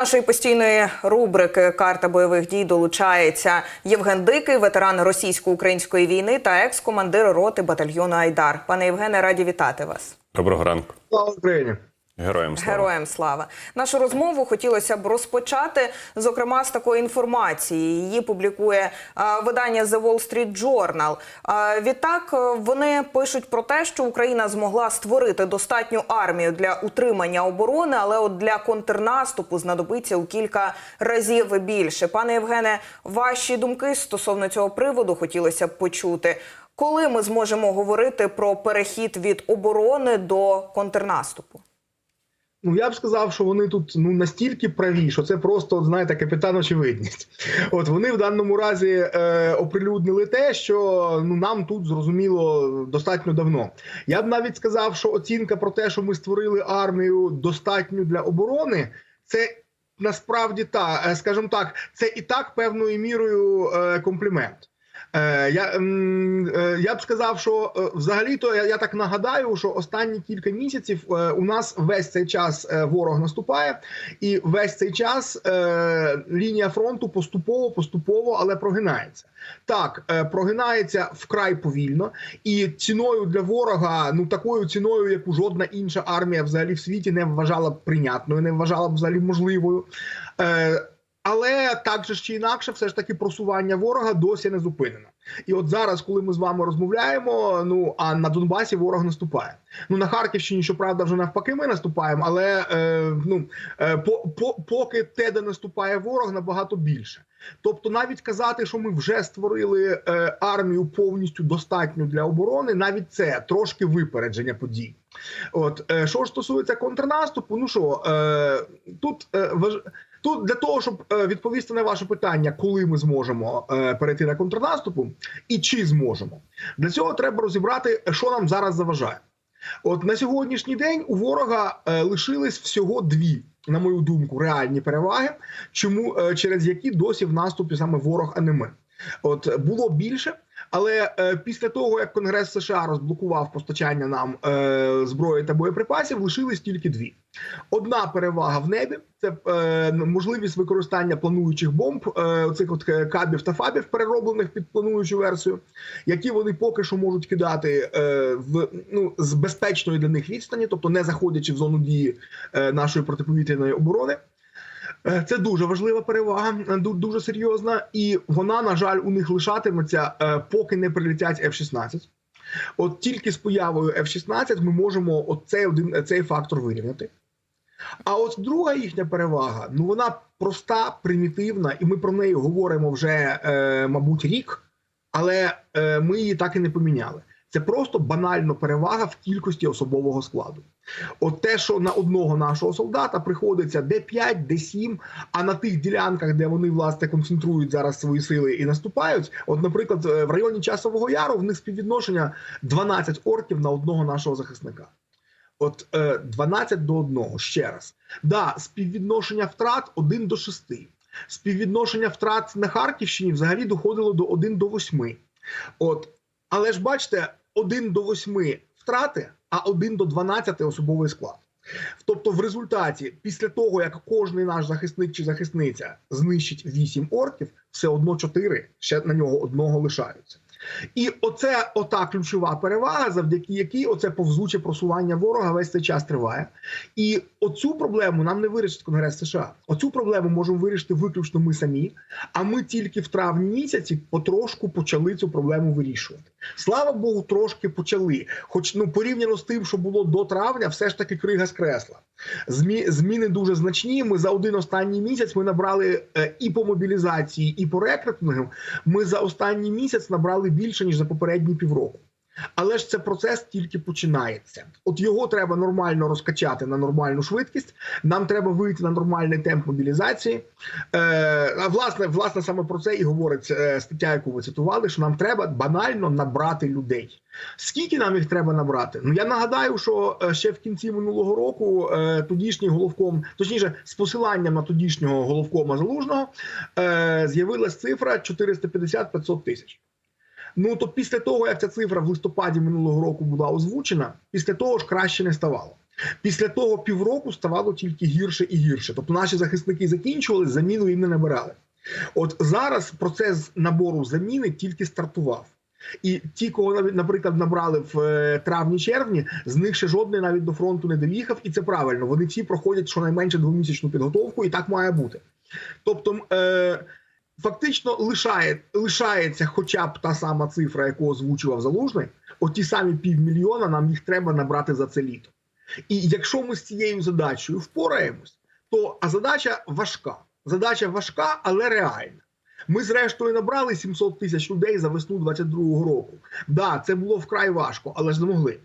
Нашої постійної рубрики Карта бойових дій долучається Євген Дикий, ветеран російсько-української війни та екс-командир роти батальйону Айдар. Пане Євгене, раді вітати вас. Доброго ранку. Слава Україні! Героям слава. Героям слава. Нашу розмову хотілося б розпочати, зокрема, з такої інформації. Її публікує е, видання The Wall Street Journal. Е, відтак е, вони пишуть про те, що Україна змогла створити достатню армію для утримання оборони, але от для контрнаступу знадобиться у кілька разів більше. Пане Євгене, ваші думки стосовно цього приводу хотілося б почути. Коли ми зможемо говорити про перехід від оборони до контрнаступу? Ну я б сказав, що вони тут ну настільки праві, що це просто знаєте, капітан очевидність. От вони в даному разі е, оприлюднили те, що ну нам тут зрозуміло достатньо давно. Я б навіть сказав, що оцінка про те, що ми створили армію достатню для оборони, це насправді та, е, скажімо так, це і так певною мірою е, комплімент. Е, я, е, я б сказав, що е, взагалі-то я, я так нагадаю, що останні кілька місяців у нас весь цей час ворог наступає, і весь цей час лінія фронту поступово, поступово, але прогинається. Так, прогинається вкрай повільно, і ціною для ворога, ну такою ціною, яку жодна інша армія взагалі в світі не вважала б прийнятною, не вважала б взагалі можливою. Але так же чи інакше, все ж таки просування ворога досі не зупинено. І от зараз, коли ми з вами розмовляємо, ну а на Донбасі ворог наступає. Ну на Харківщині, щоправда, вже навпаки, ми наступаємо, але е, ну е, по, по, поки те, де наступає ворог, набагато більше. Тобто, навіть казати, що ми вже створили е, армію повністю достатню для оборони, навіть це трошки випередження подій. От е, що ж стосується контрнаступу, ну що е, тут е, важ... Тут для того, щоб е, відповісти на ваше питання, коли ми зможемо е, перейти на контрнаступу і чи зможемо, для цього треба розібрати, що нам зараз заважає. От на сьогоднішній день у ворога е, лишились всього дві, на мою думку, реальні переваги, чому через які досі в наступі саме ворог, а не ми. От було більше, але е, після того як Конгрес США розблокував постачання нам е, зброї та боєприпасів, лишились тільки дві. Одна перевага в небі це е, можливість використання плануючих бомб, е, цих от е, кабів та фабів, перероблених під плануючу версію, які вони поки що можуть кидати е, в ну з безпечної для них відстані, тобто не заходячи в зону дії е, нашої протиповітряної оборони. Е, Це дуже важлива перевага, е, дуже серйозна, і вона, на жаль, у них лишатиметься, е, поки не прилетять F-16. От тільки з появою F-16 ми можемо от цей один цей фактор вирівняти. А от друга їхня перевага, ну вона проста, примітивна, і ми про неї говоримо вже, е, мабуть, рік, але е, ми її так і не поміняли. Це просто банально перевага в кількості особового складу. От те, що на одного нашого солдата приходиться Д5, Д7, а на тих ділянках, де вони власне концентрують зараз свої сили і наступають, от, наприклад, е, в районі Часового Яру в них співвідношення 12 орків на одного нашого захисника. От е, 12 до 1, ще раз. Да, співвідношення втрат 1 до 6. Співвідношення втрат на Харківщині взагалі доходило до 1 до 8. От, але ж бачите, 1 до 8 втрати, а 1 до 12 особовий склад. Тобто, в результаті, після того як кожний наш захисник чи захисниця знищить 8 орків, все одно 4 ще на нього одного лишаються. І оце ота ключова перевага, завдяки якій оце повзуче просування ворога весь цей час триває. І оцю проблему нам не вирішить Конгрес США. Оцю проблему можемо вирішити виключно ми самі. А ми тільки в травні місяці потрошку почали цю проблему вирішувати. Слава Богу, трошки почали. Хоч ну порівняно з тим, що було до травня, все ж таки крига скресла. Змі, зміни дуже значні. Ми за один останній місяць ми набрали е, і по мобілізації, і по рекрутингу. Ми за останній місяць набрали більше ніж за попередні півроку. Але ж це процес тільки починається. От його треба нормально розкачати на нормальну швидкість. Нам треба вийти на нормальний темп мобілізації. Е, власне, власне, саме про це і говорить е, стаття, яку ви цитували, що нам треба банально набрати людей. Скільки нам їх треба набрати? Ну я нагадаю, що е, ще в кінці минулого року е, тодішній головком, точніше, з посиланням на тодішнього головкома залужного, е, з'явилась цифра 450-500 тисяч. Ну то після того, як ця цифра в листопаді минулого року була озвучена, після того ж краще не ставало. Після того півроку ставало тільки гірше і гірше. Тобто наші захисники закінчували, заміну їм не набирали. От зараз процес набору заміни тільки стартував. І ті, кого наприклад, набрали в е, травні-червні, з них ще жодний навіть до фронту не доїхав, і це правильно. Вони всі проходять щонайменше двомісячну підготовку, і так має бути. Тобто, е, фактично лишає, лишається хоча б та сама цифра, яку озвучував Залужний, от ті самі півмільйона нам їх треба набрати за це літо. І якщо ми з цією задачею впораємось, то а задача важка. Задача важка, але реальна. Ми, зрештою, набрали 700 тисяч людей за весну 22-го року. Да, це було вкрай важко, але ж не могли.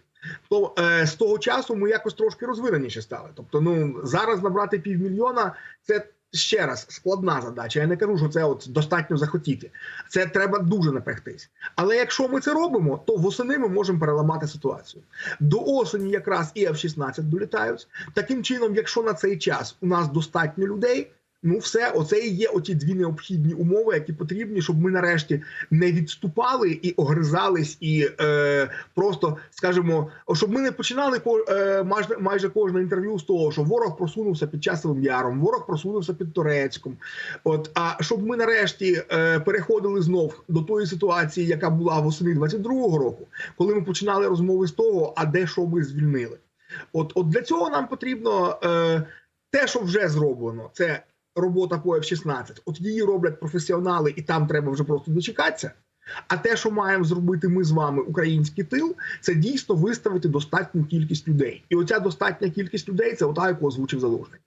То е, з того часу ми якось трошки розвиненіше стали. Тобто, ну зараз набрати півмільйона це ще раз складна задача. Я не кажу, що це от достатньо захотіти. Це треба дуже напрягтись. Але якщо ми це робимо, то восени ми можемо переламати ситуацію. До осені якраз і F-16 долітають. Таким чином, якщо на цей час у нас достатньо людей. Ну, все, оце і є оті дві необхідні умови, які потрібні, щоб ми нарешті не відступали і огризались, і е, просто скажімо, щоб ми не починали е, майже майже кожне інтерв'ю з того, що ворог просунувся під часовим яром, ворог просунувся під Турецьком. От а щоб ми нарешті е, переходили знов до тої ситуації, яка була восени 22-го року, коли ми починали розмови з того, а де що ми звільнили. От, от для цього нам потрібно е, те, що вже зроблено, це робота по F-16. От її роблять професіонали, і там треба вже просто дочекатися. А те, що маємо зробити ми з вами, український тил, це дійсно виставити достатню кількість людей. І оця достатня кількість людей це ота, яку озвучив залужний.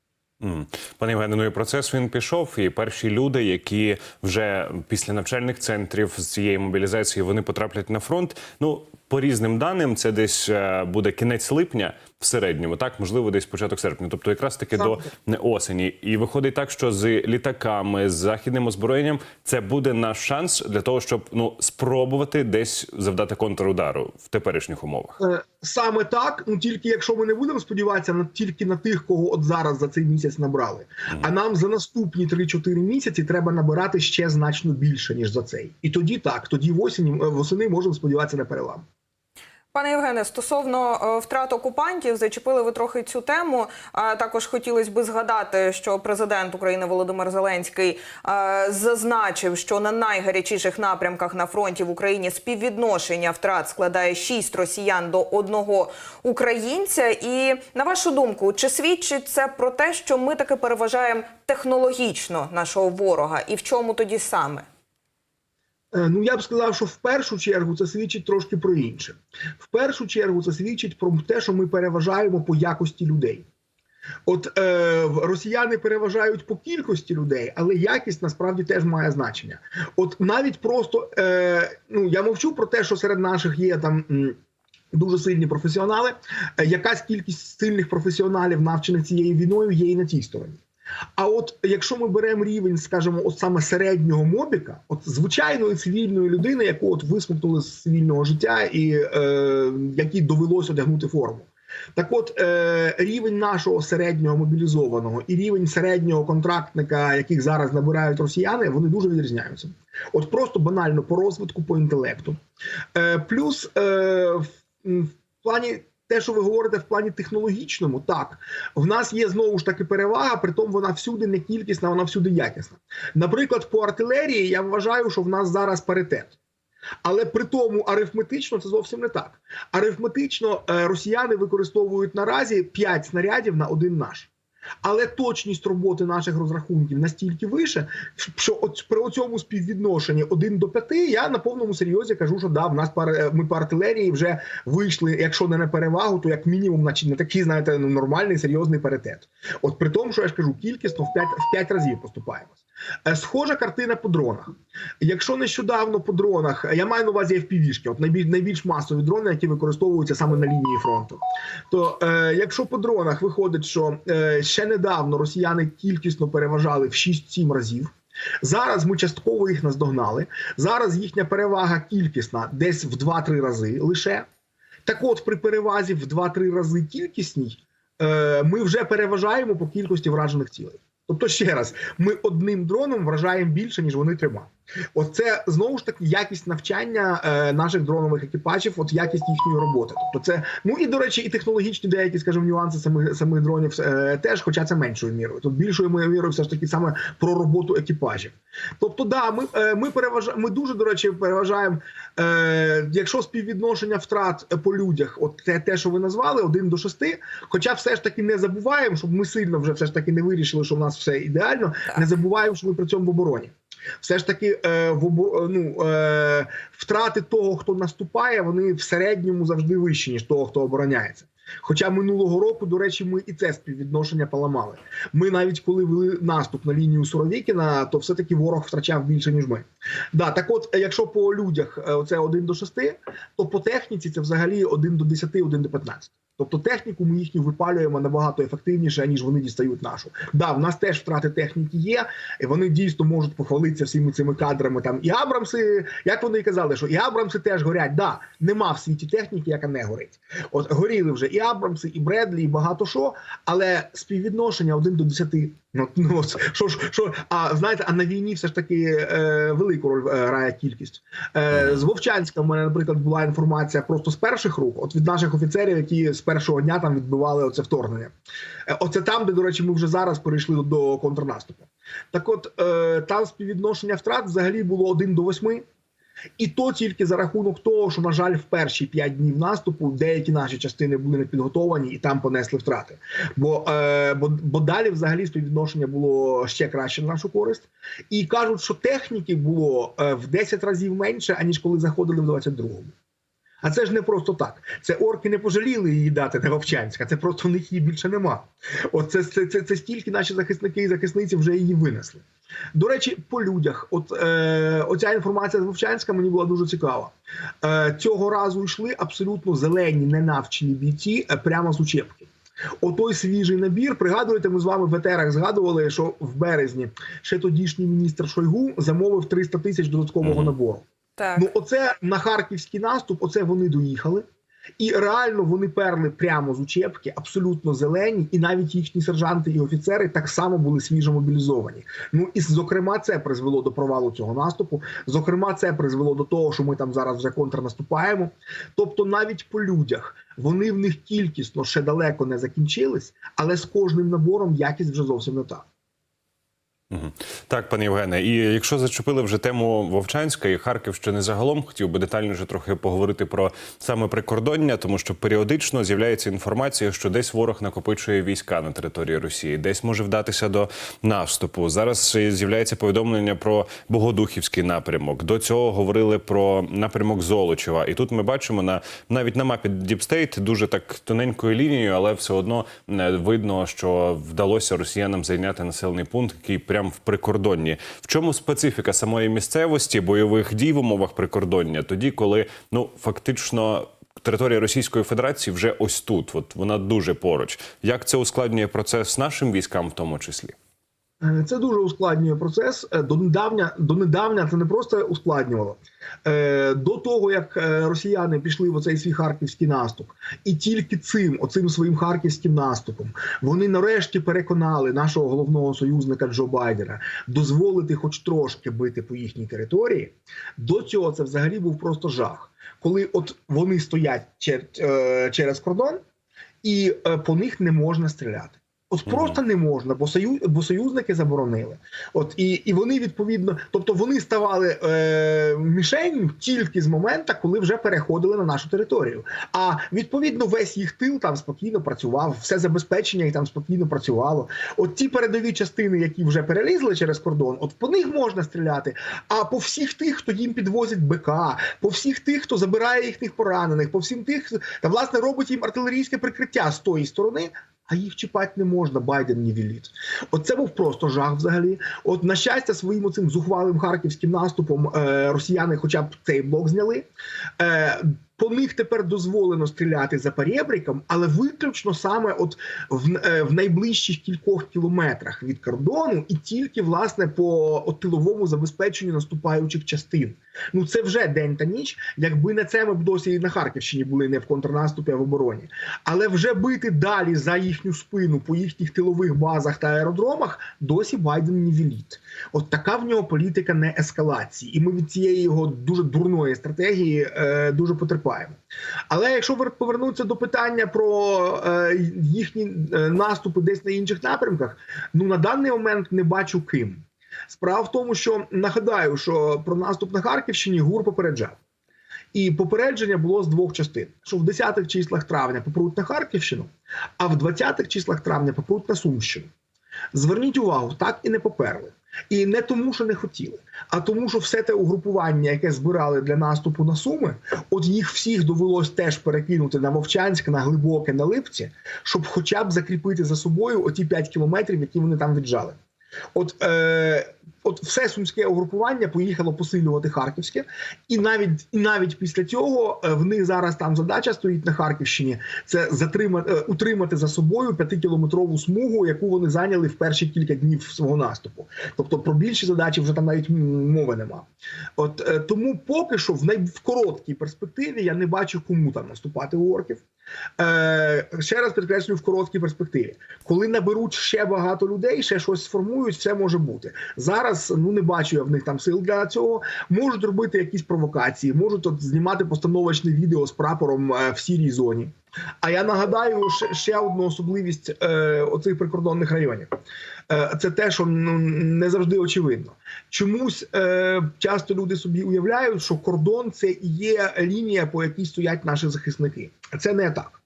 М. Пане Євгене, ну і процес він пішов. І перші люди, які вже після навчальних центрів з цієї мобілізації вони потраплять на фронт. Ну по різним даним, це десь е, буде кінець липня в середньому, так можливо, десь початок серпня. Тобто, якраз таки Саме до осені. І виходить так, що з літаками, з західним озброєнням, це буде наш шанс для того, щоб ну спробувати десь завдати контрудару в теперішніх умовах. Е, Саме так, ну тільки якщо ми не будемо сподіватися на тільки на тих, кого от зараз за цей місяць набрали. А нам за наступні 3-4 місяці треба набирати ще значно більше ніж за цей. І тоді так, тоді в осені е, восени можемо сподіватися на перелам. Пане Євгене, стосовно е, втрат окупантів, зачепили ви трохи цю тему. Також хотілося би згадати, що президент України Володимир Зеленський е, зазначив, що на найгарячіших напрямках на фронті в Україні співвідношення втрат складає 6 росіян до одного українця. І на вашу думку, чи свідчить це про те, що ми таки переважаємо технологічно нашого ворога, і в чому тоді саме? Е, Ну, я б сказав, що в першу чергу це свідчить трошки про інше. В першу чергу це свідчить про те, що ми переважаємо по якості людей. От е, росіяни переважають по кількості людей, але якість насправді теж має значення. От навіть просто е, ну я мовчу про те, що серед наших є там. Дуже сильні професіонали. Е, Якась кількість сильних професіоналів, навчених цією війною, є і на тій стороні. А от якщо ми беремо рівень, скажімо, от саме середнього мобіка, от звичайної цивільної людини, яку от висмикнули з цивільного життя, і е, якій довелося одягнути форму. Так, от е, рівень нашого середнього мобілізованого і рівень середнього контрактника, яких зараз набирають росіяни, вони дуже відрізняються. От просто банально по розвитку, по інтелекту. Е, плюс е, в, плані. Те, що ви говорите в плані технологічному, так в нас є знову ж таки перевага, при тому вона всюди не кількісна, вона всюди якісна. Наприклад, по артилерії я вважаю, що в нас зараз паритет. Але при тому арифметично це зовсім не так. Арифметично е, росіяни використовують наразі 5 снарядів на один наш. Але точність роботи наших розрахунків настільки вище, що от при цьому співвідношенні 1 до 5 я на повному серйозі кажу, що да, в нас пар, ми по артилерії вже вийшли, якщо не на перевагу, то як мінімум на, на такий, знаєте, ну, нормальний серйозний паритет. От при тому, що я ж кажу, кількісно в 5, в 5 разів поступаємось. Е, Схожа картина по дронах. Якщо нещодавно по дронах, я маю на увазі FPV-шки, от найбільш, найбільш масові дрони, які використовуються саме на лінії фронту. То е, якщо по дронах виходить, що е, ще недавно росіяни кількісно переважали в 6-7 разів. Зараз ми частково їх наздогнали. Зараз їхня перевага кількісна десь в 2-3 рази лише. Так от, при перевазі в 2-3 рази кількісній, е, ми вже переважаємо по кількості вражених цілей. Тобто, ще раз, ми одним дроном вражаємо більше, ніж вони трьома. Оце знову ж таки якість навчання е, наших дронових екіпажів, от якість їхньої роботи. Тобто, це ну і до речі, і технологічні деякі, скажімо, нюанси самих самих дронів е, теж, хоча це меншою мірою. Тут більшою моєю мірою все ж таки саме про роботу екіпажів. Тобто, да, ми, е, ми переважаємо, ми дуже до речі, переважаємо, е, якщо співвідношення втрат по людях, от те, те, що ви назвали, один до шести. Хоча все ж таки не забуваємо, щоб ми сильно вже все ж таки не вирішили, що в нас все ідеально. Не забуваємо, що ми при цьому в обороні. Все ж таки, е, в обо... ну, е, втрати того, хто наступає, вони в середньому завжди вищі, ніж того, хто обороняється. Хоча минулого року, до речі, ми і це співвідношення поламали. Ми навіть коли вели наступ на лінію Суровікіна, то все-таки ворог втрачав більше, ніж ми. Да, так от, е, якщо по людях е, це 1 до 6, то по техніці це взагалі 1 до 10, 1 до 15. Тобто техніку ми їхню випалюємо набагато ефективніше, ніж вони дістають нашу. Да, в нас теж втрати техніки є, і вони дійсно можуть похвалитися всіми цими кадрами. Там і Абрамси, як вони казали, що і Абрамси теж горять. Да, нема в світі техніки, яка не горить. От горіли вже і Абрамси, і Бредлі, і багато що, але співвідношення один до 10. Ну, ну що що, а знаєте, а на війні все ж таки е, велику роль е, грає кількість. Е, з Вовчанська в мене, наприклад, була інформація просто з перших рук, от від наших офіцерів, які з першого дня там відбивали оце вторгнення. Е, оце там, де, до речі, ми вже зараз перейшли до, контрнаступу. Так от, е, там співвідношення втрат взагалі було 1 до 8. І то тільки за рахунок того, що, на жаль, в перші п'ять днів наступу деякі наші частини були не підготовані і там понесли втрати. Бо, е, бо, бо далі взагалі співвідношення було ще краще на нашу користь. І кажуть, що техніки було е, в 10 разів менше, аніж коли заходили в 22-му. А це ж не просто так. Це орки не пожаліли її дати на Вовчанська. Це просто в них її більше нема. От це, це, це, це стільки наші захисники і захисниці вже її винесли. До речі, по людях, от е, оця інформація з Вовчанська мені була дуже цікава. Е, цього разу йшли абсолютно зелені, ненавчені бійці е, прямо з учебки. Отой свіжий набір. Пригадуєте, ми з вами в етерах згадували, що в березні ще тодішній міністр Шойгу замовив 300 тисяч додаткового Мгм. набору. Так. Ну, оце на харківський наступ, оце вони доїхали. І реально вони перли прямо з учебки, абсолютно зелені, і навіть їхні сержанти і офіцери так само були свіжо мобілізовані. Ну і зокрема, це призвело до провалу цього наступу. Зокрема, це призвело до того, що ми там зараз вже контрнаступаємо. Тобто, навіть по людях вони в них кількісно ще далеко не закінчились, але з кожним набором якість вже зовсім не та. Так, пане Євгене, і якщо зачепили вже тему Вовчанська і Харківщини загалом, хотів би детальніше трохи поговорити про саме прикордоння, тому що періодично з'являється інформація, що десь ворог накопичує війська на території Росії, десь може вдатися до наступу. Зараз з'являється повідомлення про Богодухівський напрямок. До цього говорили про напрямок Золочева. І тут ми бачимо на навіть на мапі Діпстейт дуже так тоненькою лінією, але все одно е, видно, що вдалося росіянам зайняти населений пункт, який прямо в прикордонні. В чому специфіка самої місцевості бойових дій в умовах прикордоння? Тоді, коли ну фактично. Територія Російської Федерації вже ось тут, от вона дуже поруч. Як це ускладнює процес нашим військам, в тому числі? Е, Це дуже ускладнює процес. Е, Донедавня, донедавня це не просто ускладнювало. Е, До того, як росіяни пішли в оцей свій харківський наступ, і тільки цим, оцим своїм харківським наступом, вони нарешті переконали нашого головного союзника Джо Байдена дозволити хоч трошки бити по їхній території. До цього це взагалі був просто жах. Коли от вони стоять через кордон, і по них не можна стріляти. От просто не можна, бо союз, бо союзники заборонили. От і, і вони відповідно, тобто вони ставали е, мішенью тільки з моменту, коли вже переходили на нашу територію. А відповідно весь їх тил там спокійно працював, все забезпечення їх там спокійно працювало. От ті передові частини, які вже перелізли через кордон, от по них можна стріляти. А по всіх тих, хто їм підвозить БК, по всіх тих, хто забирає їхніх поранених, по всім тих, та власне робить їм артилерійське прикриття з тої сторони. А їх чіпати не можна, Байден не віліт. От це був просто жах взагалі. От на щастя, своїм цим зухвалим харківським наступом е, росіяни, хоча б цей блок зняли. Е, по них тепер дозволено стріляти за перебріком, але виключно саме от в, е, в найближчих кількох кілометрах від кордону, і тільки власне по от, тиловому забезпеченню наступаючих частин. Ну це вже день та ніч. Якби не це, ми б досі і на Харківщині були не в контрнаступі, а в обороні. Але вже бити далі за їхню спину по їхніх тилових базах та аеродромах досі Байден не велить. От така в нього політика не ескалації, і ми від цієї його дуже дурної стратегії е, дуже потерпаємо. Але якщо вер- повернутися до питання про е, їхні е, наступи десь на інших напрямках, ну на даний момент не бачу ким. Справа в тому, що нагадаю, що про наступ на Харківщині ГУР попереджав. І попередження було з двох частин: що в 10-х числах травня попруть на Харківщину, а в 20-х числах травня попруть на Сумщину. Зверніть увагу, так і не поперли. І не тому, що не хотіли, а тому, що все те угрупування, яке збирали для наступу на Суми, от їх всіх довелось теж перекинути на Вовчанськ, на глибоке, на Липці, щоб хоча б закріпити за собою оті 5 кілометрів, які вони там віджали. От, е, все сумське угрупування поїхало посилювати Харківське, і навіть і навіть після цього е, в них зараз там задача стоїть на Харківщині: це затримати е, утримати за собою п'ятикілометрову смугу, яку вони зайняли в перші кілька днів свого наступу. Тобто про більші задачі вже там навіть мови нема. От е, тому поки що в най в короткій перспективі я не бачу, кому там наступати у орків. Е, ще раз підкреслюю в короткій перспективі. Коли наберуть ще багато людей, ще щось сформують, все може бути. Зараз ну не бачу я в них там сил для цього. Можуть робити якісь провокації, можуть от знімати постановочне відео з прапором е, в сірій зоні. А я нагадаю ще, одну особливість е, оцих прикордонних районів. Е, це те, що ну не завжди очевидно. Чомусь е, часто люди собі уявляють, що кордон це і є лінія, по якій стоять наші захисники. Це не так.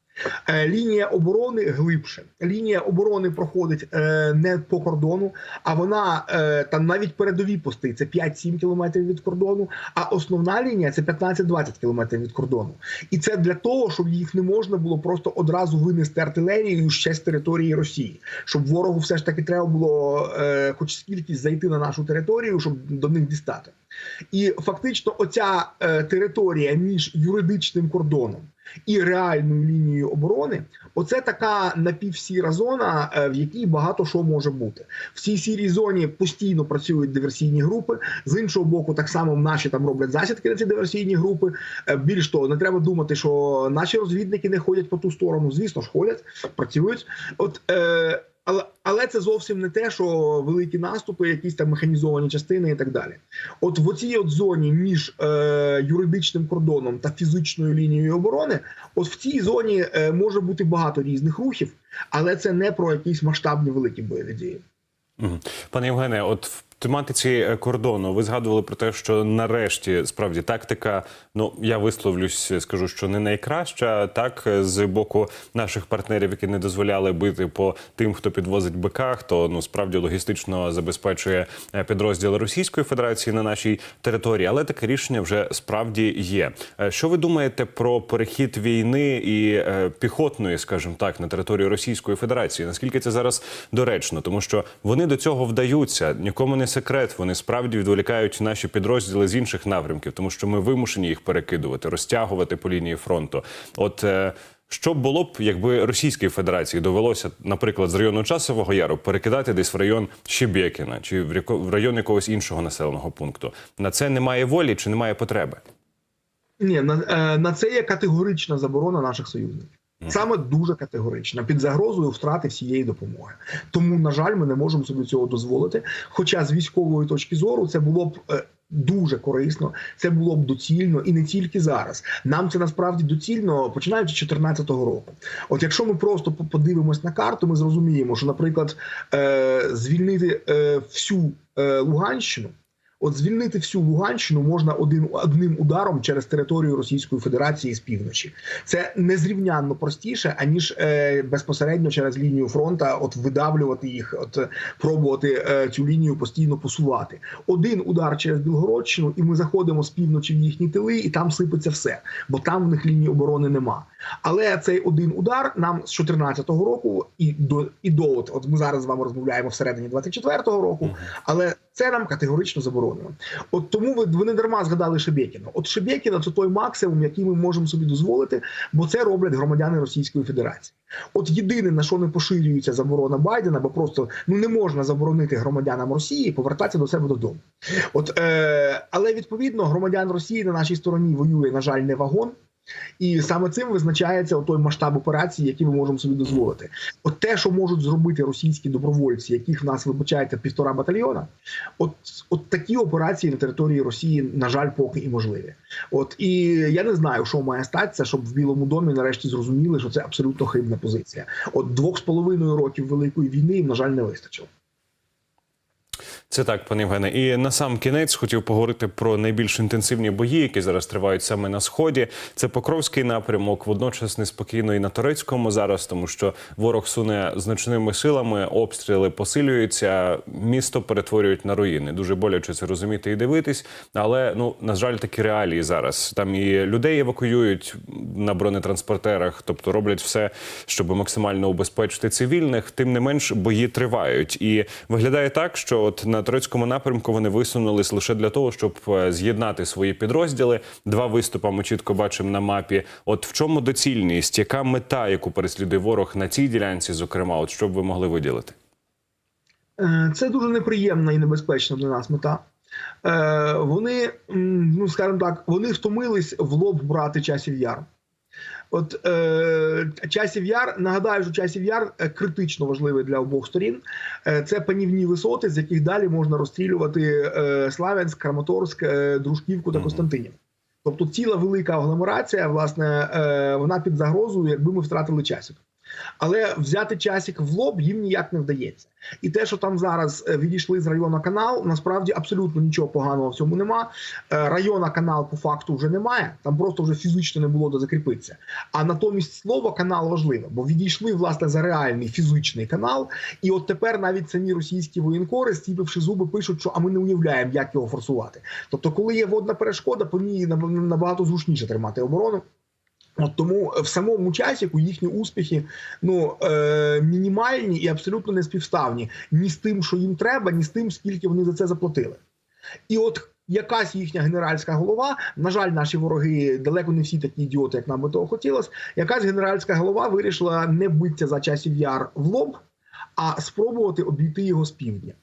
Е, Лінія оборони глибше. Лінія оборони проходить е, не по кордону, а вона е, там навіть передові пости це 5-7 кілометрів від кордону. А основна лінія це 15-20 кілометрів від кордону. І це для того, щоб їх не можна було просто одразу винести артилерією ще з території Росії, щоб ворогу все ж таки треба було, хоч скількись зайти на нашу територію, щоб до них дістати. І фактично, оця е, територія між юридичним кордоном і реальною лінією оборони, оце така напівсіра зона, е, в якій багато що може бути. В цій сірій зоні постійно працюють диверсійні групи. З іншого боку, так само наші там роблять засідки на ці диверсійні групи. Е, Більш того, не треба думати, що наші розвідники не ходять по ту сторону. Звісно ж, ходять, працюють. От е, але, але це зовсім не те, що великі наступи, якісь там механізовані частини і так далі. От в оцій от зоні між е, юридичним кордоном та фізичною лінією оборони, от в цій зоні е, може бути багато різних рухів, але це не про якісь масштабні великі бойові дії. Пане Євгене, от тематиці е, кордону ви згадували про те, що нарешті справді тактика, ну я висловлюсь, скажу, що не найкраща, так з боку наших партнерів, які не дозволяли бити по тим, хто підвозить БК, хто ну справді логістично забезпечує е, підрозділи Російської Федерації на нашій території, але таке рішення вже справді є. Е, Що ви думаєте про перехід війни і е, піхотної, скажімо так, на територію Російської Федерації? Наскільки це зараз доречно? Тому що вони до цього вдаються, нікому не секрет. Вони справді відволікають наші підрозділи з інших напрямків, тому що ми вимушені їх перекидувати, розтягувати по лінії фронту. От е, що було б, якби Російській Федерації довелося, наприклад, з району Часового Яру перекидати десь в район Щебєкіна чи в район якогось іншого населеного пункту? На це немає волі чи немає потреби? Ні, на, е, на це є категорична заборона наших союзників. Саме дуже категорична під загрозою втрати всієї допомоги. Тому, на жаль, ми не можемо собі цього дозволити. Хоча з військової точки зору це було б е, дуже корисно, це було б доцільно і не тільки зараз. Нам це насправді доцільно починаючи з 2014 року. От якщо ми просто подивимось на карту, ми зрозуміємо, що, наприклад, е, звільнити е, всю Луганщину. От звільнити всю Луганщину можна один одним ударом через територію Російської Федерації з півночі. Це незрівнянно простіше аніж е, безпосередньо через лінію фронта, от видавлювати їх, от пробувати е, цю лінію постійно посувати. Один удар через Білгородщину, і ми заходимо з півночі в їхні тили, і там сипеться все, бо там в них лінії оборони нема. Але цей один удар нам з 2014 року і до і до от, от ми зараз з вами розмовляємо всередині 24-го року, але це нам категорично заборонено. От тому ви, ви не дарма згадали Шебекіна. От Шебекіна це той максимум, який ми можемо собі дозволити, бо це роблять громадяни Російської Федерації. От єдине на що не поширюється заборона Байдена, бо просто ну не можна заборонити громадянам Росії повертатися до себе додому. От е, але відповідно громадян Росії на нашій стороні воює, на жаль, не вагон. І саме цим визначається той масштаб операції, який ми можемо собі дозволити. От те, що можуть зробити російські добровольці, яких в нас вибачаєте півтора батальйона, от, от такі операції на території Росії, на жаль, поки і можливі. От і я не знаю, що має статися, щоб в Білому домі нарешті зрозуміли, що це абсолютно хибна позиція. От двох з половиною років великої війни їм, на жаль, не вистачило. Це так, пане Євгене. І на сам кінець хотів поговорити про найбільш інтенсивні бої, які зараз тривають саме на сході. Це Покровський напрямок, водночас неспокійно і на турецькому зараз, тому що ворог суне значними силами, обстріли посилюються, місто перетворюють на руїни. Дуже боляче це розуміти і дивитись. Але ну на жаль, такі реалії зараз. Там і людей евакуюють на бронетранспортерах, тобто роблять все, щоб максимально убезпечити цивільних. Тим не менш, бої тривають, і виглядає так, що от на турецькому напрямку вони висунулись лише для того, щоб е, з'єднати свої підрозділи. Два виступи ми чітко бачимо на мапі. От в чому доцільність, яка мета, яку переслідує ворог на цій ділянці, зокрема, от що б ви могли виділити? Е, Це дуже неприємна і небезпечна для нас мета. Е, Вони, ну скажімо так, вони втомились в лоб брати часів яр. От е, часів яр, нагадаю, що часів яр е, критично важливий для обох сторін. Е, це панівні висоти, з яких далі можна розстрілювати е, Славянськ, Краматорськ, е, Дружківку та. Костянтинів. Тобто ціла велика агломерація, власне, е, вона під загрозою, якби ми втратили часів. Але взяти часик в лоб їм ніяк не вдається. І те, що там зараз е, відійшли з району канал, насправді абсолютно нічого поганого в цьому нема. Е, Района канал по факту вже немає, там просто вже фізично не було де закріпитися. А натомість слово канал важливе, бо відійшли власне за реальний фізичний канал. І от тепер навіть самі російські воєнкори, стіпивши зуби, пишуть, що а ми не уявляємо, як його форсувати. Тобто, коли є водна перешкода, по ній наб- набагато зручніше тримати оборону. От тому в самому часіку їхні успіхи ну е, мінімальні і абсолютно не співставні ні з тим, що їм треба, ні з тим, скільки вони за це заплатили. І от якась їхня генеральська голова, на жаль, наші вороги далеко не всі такі ідіоти, як нам би того хотілося. Якась генеральська голова вирішила не битися за часів яр в лоб, а спробувати обійти його з півдня.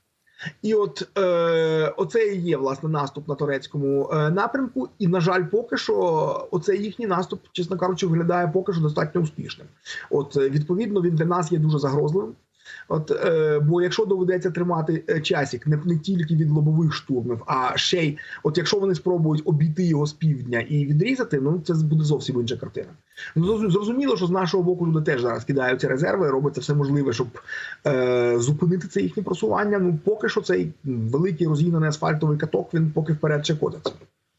І от е, оце і є власне наступ на турецькому е, напрямку. І на жаль, поки що, оцей їхній наступ, чесно кажучи, виглядає поки що достатньо успішним. От е, відповідно, він для нас є дуже загрозливим. От, е, бо якщо доведеться тримати е, часик не, не тільки від лобових штурмів, а ще й, от якщо вони спробують обійти його з півдня і відрізати, ну це буде зовсім інша картина. Ну зрозуміло, що з нашого боку люди теж зараз кидаються резерви, робиться все можливе, щоб е, зупинити це їхнє просування. Ну поки що цей великий розгінаний асфальтовий каток він поки вперед ще кодиться.